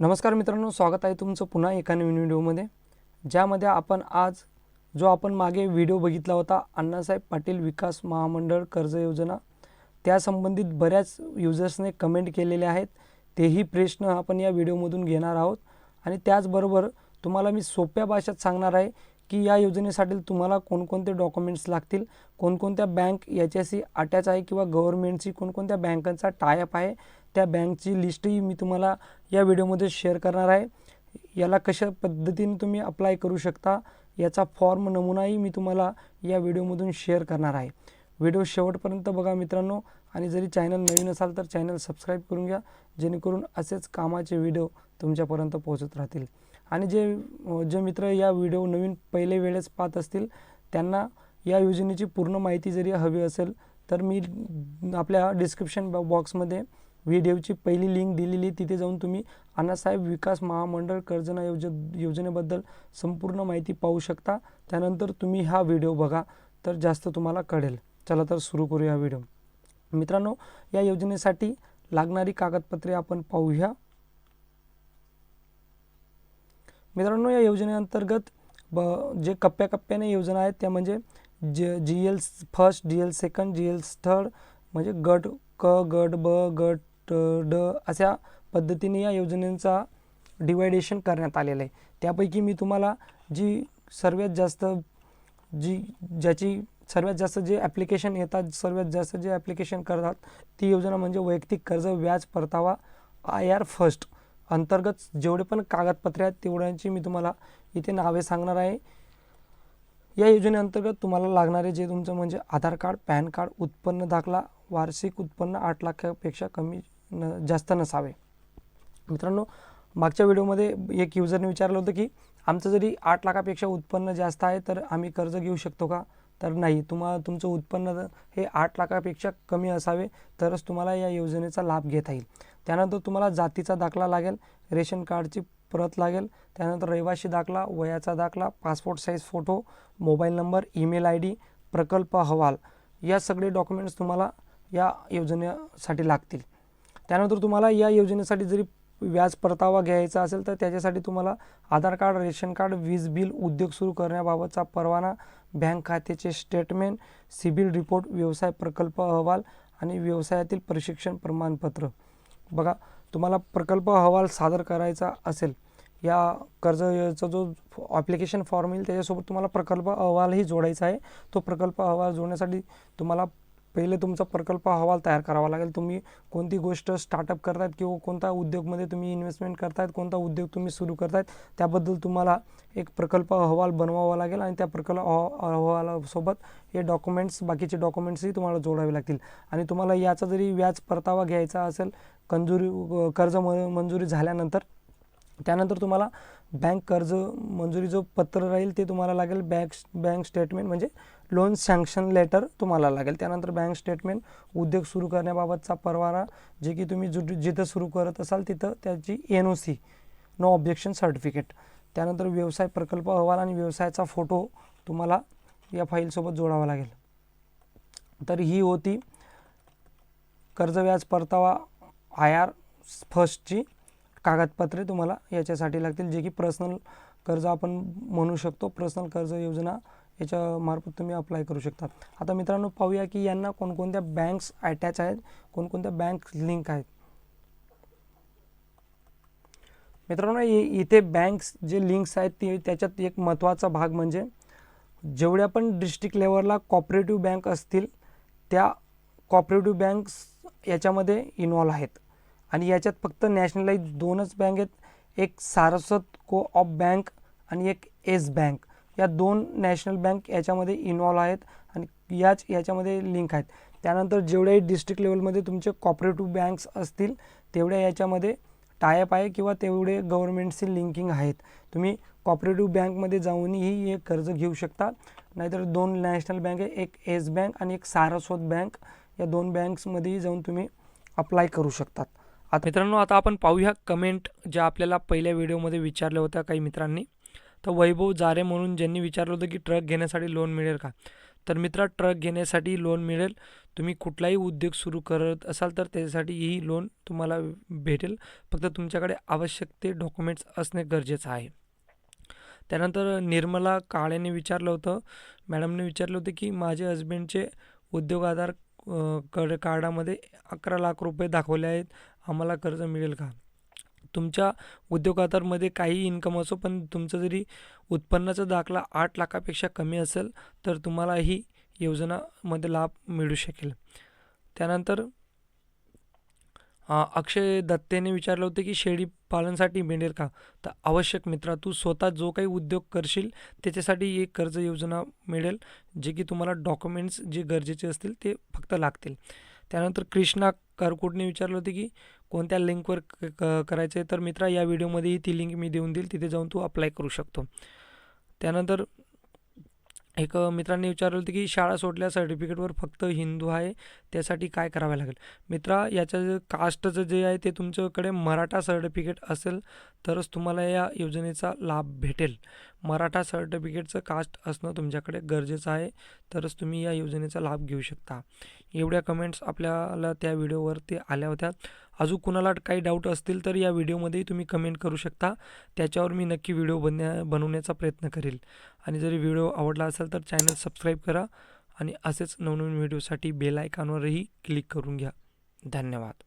नमस्कार मित्रांनो स्वागत आहे तुमचं पुन्हा एका नवीन व्हिडिओमध्ये ज्यामध्ये आपण आज जो आपण मागे व्हिडिओ बघितला होता अण्णासाहेब पाटील विकास महामंडळ कर्ज योजना त्यासंबंधित बऱ्याच युजर्सने कमेंट केलेले आहेत तेही प्रश्न आपण या व्हिडिओमधून घेणार आहोत. आणि त्याचबरोबर तुम्हाला मी सोप्या भाषेत सांगणार आहे की या योजनेसाठी तुम्हाला कोणकोणते डॉक्युमेंट्स लागतील कोणकोणत्या बँक याच्याशी अटॅच आहे किंवा गव्हर्नमेंटची कोणकोणत्या बँकांचा टायअप आहे त्या बँकची लिस्टही मी तुम्हाला या व्हिडिओमध्ये शेअर करणार आहे. याला कशा पद्धतीने तुम्ही अप्लाय करू शकता याचा फॉर्म नमुनाही मी तुम्हाला या व्हिडिओमधून शेअर करणार आहे. व्हिडिओ शेवटपर्यंत बघा मित्रांनो आणि जरी चॅनल नवीन असाल तर चॅनल सबस्क्राईब करून घ्या जेणेकरून असेच कामाचे व्हिडिओ तुमच्यापर्यंत पोहोचत राहतील. आणि जे जे मित्र या व्हिडिओ नवीन पहिले वेळेस पाहत असतील त्यांना या योजनेची पूर्ण माहिती जरी हवी असेल तर मी आपल्या डिस्क्रिप्शन बॉक्समध्ये व्हिडिओची पहिली लिंक दिलेली तिथे जाऊन तुम्ही अण्णासाहेब विकास महामंडळ कर्जना योज योजनेबद्दल संपूर्ण माहिती पाहू शकता. त्यानंतर तुम्ही हा व्हिडिओ बघा तर जास्त तुम्हाला कळेल. चला तर सुरू करूया व्हिडिओ. मित्रांनो या योजनेसाठी लागणारी कागदपत्रे आपण पाहूया. मित्रांनो या योजनेअंतर्गत ब जे कप्प्याकप्प्याने योजना आहेत त्या म्हणजे जे G L first G L second G L third म्हणजे गट क गट ब गट ड अशा पद्धतीने या योजनेचा डिवायडेशन करण्यात आलेलं आहे. त्यापैकी मी तुम्हाला जी सर्वात जास्त जी ज्याची सर्वात जास्त जे ॲप्लिकेशन येतात सर्वात जास्त जे ॲप्लिकेशन करतात ती योजना म्हणजे वैयक्तिक कर्ज व्याज परतावा आय आर फर्स्ट. अंतर्गत जेवढे पण कागदपत्रे आहेत तेवढ्यांची मी तुम्हाला इथे नावे सांगणार आहे. या योजनेअंतर्गत तुम्हाला लागणारे जे तुमचं म्हणजे आधार कार्ड पॅन कार्ड उत्पन्न दाखला वार्षिक उत्पन्न आठ लाखापेक्षा कमी न जास्त नसावे. मित्रांनो मागच्या व्हिडिओमध्ये एक युजरने विचारलं होतं की आमचं जरी आठ लाखापेक्षा उत्पन्न जास्त आहे तर आम्ही कर्ज घेऊ शकतो का? तर नाही. तुम्हाला तुमचं उत्पन्न हे आठ लाखापेक्षा कमी असावे तरच तुम्हाला या योजनेचा लाभ घेता येईल. त्यानंतर तुम्हाला जातीचा दाखला लागेल रेशन कार्डची प्रत लागेल त्यानंतर रहिवाशी दाखला वयाचा दाखला passport size photo mobile number email I D प्रकल्प अहवाल या सगळे डॉक्युमेंट्स तुम्हाला या योजनेसाठी लागतील. त्यानंतर तुम्हाला या योजनेसाठी जरी व्याज परतावा घ्यायचा असेल तर त्याच्यासाठी तुम्हाला आधार कार्ड रेशन कार्ड वीज बिल उद्योग सुरू करण्याबाबतचा परवाना बँक खात्याचे स्टेटमेंट सिबिल रिपोर्ट व्यवसाय प्रकल्प अहवाल आणि व्यवसायातील प्रशिक्षण प्रमाणपत्र. बघा तुम्हाला प्रकल्प अहवाल सादर करायचा असेल या कर्जाचा जो ॲप्लिकेशन फॉर्म येईल त्याच्यासोबत तुम्हाला प्रकल्प अहवालही जोडायचा आहे. तो प्रकल्प अहवाल जोडण्यासाठी तुम्हाला पहिले तुमचा प्रकल्प अहवाल तयार करावा लागेल. तुम्ही कोणती गोष्ट स्टार्टअप करतायत किंवा कोणता उद्योगमध्ये तुम्ही इन्व्हेस्टमेंट करतायत कोणता उद्योग तुम्ही सुरू करतायत त्याबद्दल तुम्हाला एक प्रकल्प अहवाल बनवावा लागेल आणि त्या प्रकल्प अहवालासोबत हे डॉक्युमेंट्स बाकीचे डॉक्युमेंट्सही तुम्हाला जोडावे लागतील. आणि तुम्हाला याचा जरी व्याज परतावा घ्यायचा असेल कंजुरी कर्ज म मंजुरी झाल्यानंतर त्यानंतर तुम्हाला बँक कर्ज मंजुरी जो पत्र राहील ते तुम्हाला लागेल. बँक बँक स्टेटमेंट म्हणजे लोन सँक्शन लेटर तुम्हाला लागेल. त्यानंतर बँक स्टेटमेंट उद्योग सुरू करण्याबाबतचा परवाना जे की तुम्ही जु जिथं सुरू करत असाल तिथं त्याची N O C no objection certificate त्यानंतर व्यवसाय प्रकल्प अहवाल आणि व्यवसायाचा फोटो तुम्हाला या फाईलसोबत जोडावा लागेल. तर ही होती कर्ज व्याज परतावा आय आर फर्स्टची कागदपत्रे तुम्हाला याच्यासाठी लागतील जे की पर्सनल कर्ज आपण म्हणू शकतो. पर्सनल कर्ज योजना याच्यामार्फत तुम्ही अप्लाय करू शकता. आता मित्रांनो पाहूया की यांना कोणकोणत्या बँक्स अटॅच आहेत कोणकोणत्या बँक लिंक आहेत. मित्रांनो इथे बँक्स जे लिंक्स आहेत ते त्याच्यात एक महत्त्वाचा भाग म्हणजे जेवढ्या पण डिस्ट्रिक्ट लेवलला कॉपरेटिव्ह बँक असतील त्या कॉपरेटिव्ह बँक्स याच्यामध्ये इन्वॉल्व आहेत. आणि याच्यात फक्त नॅशनलाइज दोनच बँक आहेत. एक सारस्वत को ऑफ बँक आणि एक एस बँक. या दोन नॅशनल बँक याच्यामध्ये इन्वॉल्व आहेत आणि याच याच्यामध्ये लिंक आहेत. त्यानंतर जेवढ्याही डिस्ट्रिक्ट लेवलमध्ये तुमचे कॉपरेटिव्ह बँक्स असतील तेवढ्या याच्यामध्ये टायअप आहे किंवा तेवढे गव्हर्नमेंटची लिंकिंग आहेत. तुम्ही कॉपरेटिव्ह बँकमध्ये जाऊनही हे कर्ज घेऊ शकता. नाहीतर दोन नॅशनल बँक आहे एक एस बँक आणि एक सारस्वत बँक. या दोन बँक्समध्येही जाऊन तुम्ही अप्लाय करू शकतात. आता मित्रांनो आता आपण पाहूया कमेंट ज्या आपल्याला पहिल्या व्हिडिओमध्ये विचारल्या होत्या काही मित्रांनी. तर वैभव जारे म्हणून ज्यांनी विचारलं होतं की ट्रक घेण्यासाठी लोन मिळेल का? तर मित्रा ट्रक घेण्यासाठी लोन मिळेल. तुम्ही कुठलाही उद्योग सुरू करत असाल तर त्याच्यासाठी ही लोन तुम्हाला भेटेल. फक्त तुमच्याकडे आवश्यक ते डॉक्युमेंट्स असणे गरजेचं आहे. त्यानंतर निर्मला काळेने विचारलं होतं मॅडमने विचारलं होतं की माझे हजबंडचे उद्योग आधार कड कार्डामध्ये अकरा लाख रुपये दाखवले आहेत. आम्हाला कर्ज मिळेल का? तुमच्या उद्योगाधारमध्ये काही इन्कम असो पण तुमचं जरी उत्पन्नाचा दाखला आठ लाखापेक्षा कमी असेल तर तुम्हाला ही योजनामध्ये लाभ मिळू शकेल. त्यानंतर अक्षय दत्तेने विचारलं होतं की शेळी पालनसाठी मिळेल का? तर आवश्यक मित्रा तू स्वतः जो काही उद्योग करशील त्याच्यासाठी एक कर्ज योजना मिळेल जे की तुम्हाला डॉक्युमेंट्स जे गरजेचे असतील ते फक्त लागतील. त्यानंतर कृष्णा करकुटने विचारलं होतं की कोणत्या लिंकवर क क करायचं आहे तर मित्रा या व्हिडिओमध्येही ती लिंक मी देऊन देईल. तिथे जाऊन तू अप्लाय करू शकतो. त्यानंतर एक मित्रांनी विचारलं होतं की शाळा सोडल्या सर्टिफिकेटवर फक्त हिंदू आहे त्यासाठी काय करावं लागेल? मित्रा याचं जे कास्टचं जे आहे ते तुमच्याकडे मराठा सर्टिफिकेट असेल तरच तुम्हाला या योजनेचा लाभ भेटेल. मराठा सर्टिफिकेटचं कास्ट असणं तुमच्याकडे गरजेचं आहे तरच तुम्ही या योजनेचा लाभ घेऊ शकता. एवढ्या कमेंट्स आपल्याला त्या व्हिडिओवरती आल्या होत्या. अजून कुणाला काही डाऊट असतील तर या व्हिडिओमध्येही तुम्ही कमेंट करू शकता. त्याच्यावर मी नक्की व्हिडिओ बनण्या बनवण्याचा प्रयत्न करेल. आणि जरी व्हिडिओ आवडला असेल तर चॅनल सबस्क्राईब करा आणि असेच नवनवीन व्हिडिओसाठी बेल आयकॉनवरही क्लिक करून घ्या. धन्यवाद.